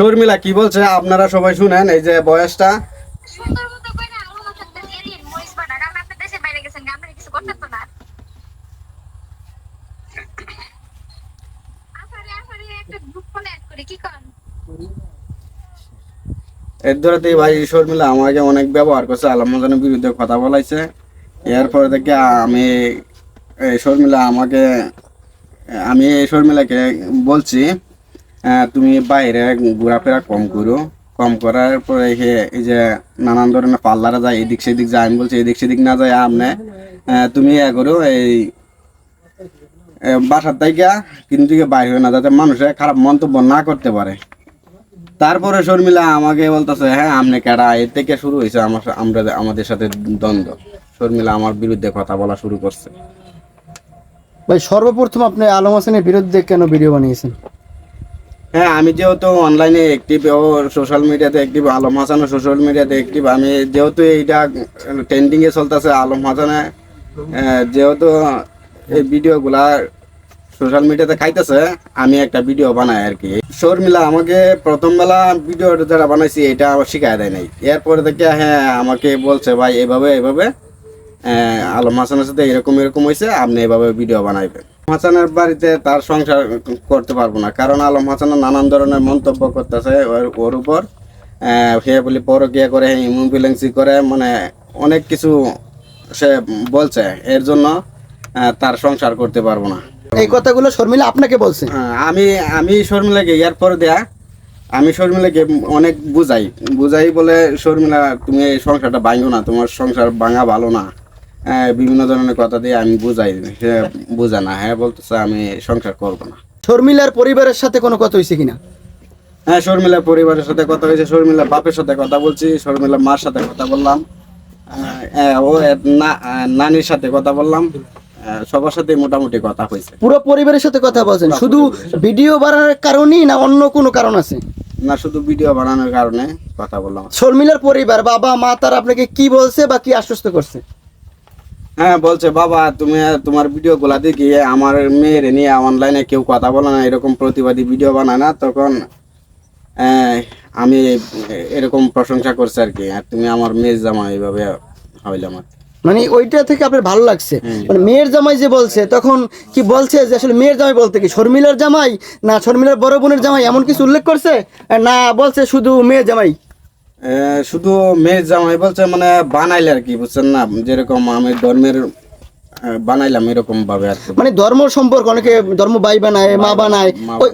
শর্মিলা, কি বলছে? আপনারা সবাই শুনেন, এই যে বয়সটা। এর ধরেতেই ভাই শর্মিলা আমাকে অনেক ব্যবহার করছে আলমজানের বিরুদ্ধে কথা বলাইছে। এরপরে থেকে আমি শর্মিলা আমাকে, আমি শর্মিলাকে বলছি তুমি বাইরে ঘোরাফেরা কম করো। কম করার পরে এই যে নানান ধরনের পার্লারে যায় এদিক সেদিক যায় আমি বলছি এদিক সেদিক না যায় আপনি তুমি ইয়া করো, এই বাসার থেকে কিন্তু বাইরে না যাতে মানুষে খারাপ মন্তব্য না করতে পারে। তারপরে শর্মিলা আমাকে বলতেছে হ্যাঁ আমনে কেডা? এর থেকে শুরু হয়েছে আমার আমরা আমাদের সাথে দ্বন্দ্ব। শর্মিলা আমার বিরুদ্ধে কথা বলা শুরু করছে। ভাই, সর্বপ্রথম আপনি আলম হাসানের বিরুদ্ধে কেন ভিডিও বানিয়েছেন? হ্যাঁ আমি যেহেতু অনলাইনে অ্যাক্টিভ ও সোশ্যাল মিডিয়াতে অ্যাক্টিভ আলম হাসানও সোশ্যাল মিডিয়াতে অ্যাক্টিভ আমি যেহেতু এইটা ট্রেন্ডিংয়ে চলতেছে, আলম হাসানে যেহেতু এই ভিডিওগুলা সোশ্যাল মিডিয়াতে খাইতেছে, আমি একটা ভিডিও বানাই আর কি। শর্মিলা, আমাকে প্রথমবেলা ভিডিও যারা বানাইছি, এটা আমার শিখায় দেয় নাই। এরপরে থেকে হ্যাঁ আমাকে বলছে, ভাই, এভাবে এভাবে আলম হাসানের সাথে এরকম এরকম হয়েছে আপনি এভাবে ভিডিও বানাইবেন। হাসানের বাড়িতে তার সংসার করতে পারব না। কারণ আলম হাসানের নানান ধরনের মন্তব্য করতেছে ওর উপর। সে বলি পরকিয়া করে ইমুবিলেন্সি করে মানে অনেক কিছু সে বলছে। এর জন্য তার সংসার করতে পারব না। এই কথাগুলো শর্মিলা আপনাকে বলছে? আমি আমি শর্মিলাকে ইয়ার পর দেয়া আমি শর্মিলাকে অনেক বুঝাই। বুঝাই বলে শর্মিলা তুমি এই সংসারটা ভাঙো না তোমার সংসার ভাঙা ভালো না। বিভিন্ন ধরনের কথা দিয়ে আমি বুঝাই সে বুঝা না হ্যাঁ বলতেছে আমি সংসার করব না। শর্মিলার পরিবারের সাথে কোনো কথা হয়েছে কিনা? হ্যাঁ শর্মিলা পরিবারের সাথে কথা হয়েছে শর্মিলা বাপের সাথে কথা বলছি শর্মিলা মার সাথে কথা বললাম। হ্যাঁ, ও নানির সাথে কথা বললাম। সবার সাথে মোটামুটি কথা হয়েছে। পুরো পরিবারের সাথে কথা বলছেন? শুধু ভিডিও বানানোর কারণেই না অন্য কোনো কারণ আছে? না শুধু ভিডিও বানানোর কারণে কথা বললাম। শর্মিলার পরিবার বাবা মা তার আপনাকে কি বলছে বা কি আশ্বস্ত করছে? হ্যাঁ বলছে বাবা তুমি তোমার ভিডিও গুলা দেখি আমার মেয়ের নিয়ে অনলাইনে কেউ কথা বলে না এরকম প্রতিবাদী ভিডিও বানায় না। তখন আহ, আমি এরকম প্রশংসা করছি আর কি আর তুমি আমার মেয়ের জামা এইভাবে হইলাম আর কি। মানে ওইটা থেকে আপনার ভালো লাগছে? মানে মেয়ের জামাই যে বলছে তখন কি বলছে যে আসলে মেয়ের জামাই বলতে কি শর্মিলার জামাই না শর্মিলার বড় বোনের জামাই এমন কিছু উল্লেখ করছে? না বলছে শুধু মেয়ের জামাই। শুধু মেয়ের জামাই বলছে মানে বানাইলে আর কি বুঝছেন না? যেরকম আমি ধর্মের বানাইলাম এরকম ভাবে আর মানে ধর্ম সম্পর্ক অনেকে ধর্ম ভাই বানায় মা বানায়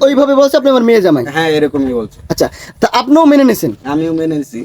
ওইভাবে বলছে আপনি আমার মেয়ে জামাই? হ্যাঁ এরকমই বলছে। আচ্ছা তা আপনিও মেনে নিয়েছেন আমিও মেনে নিছি।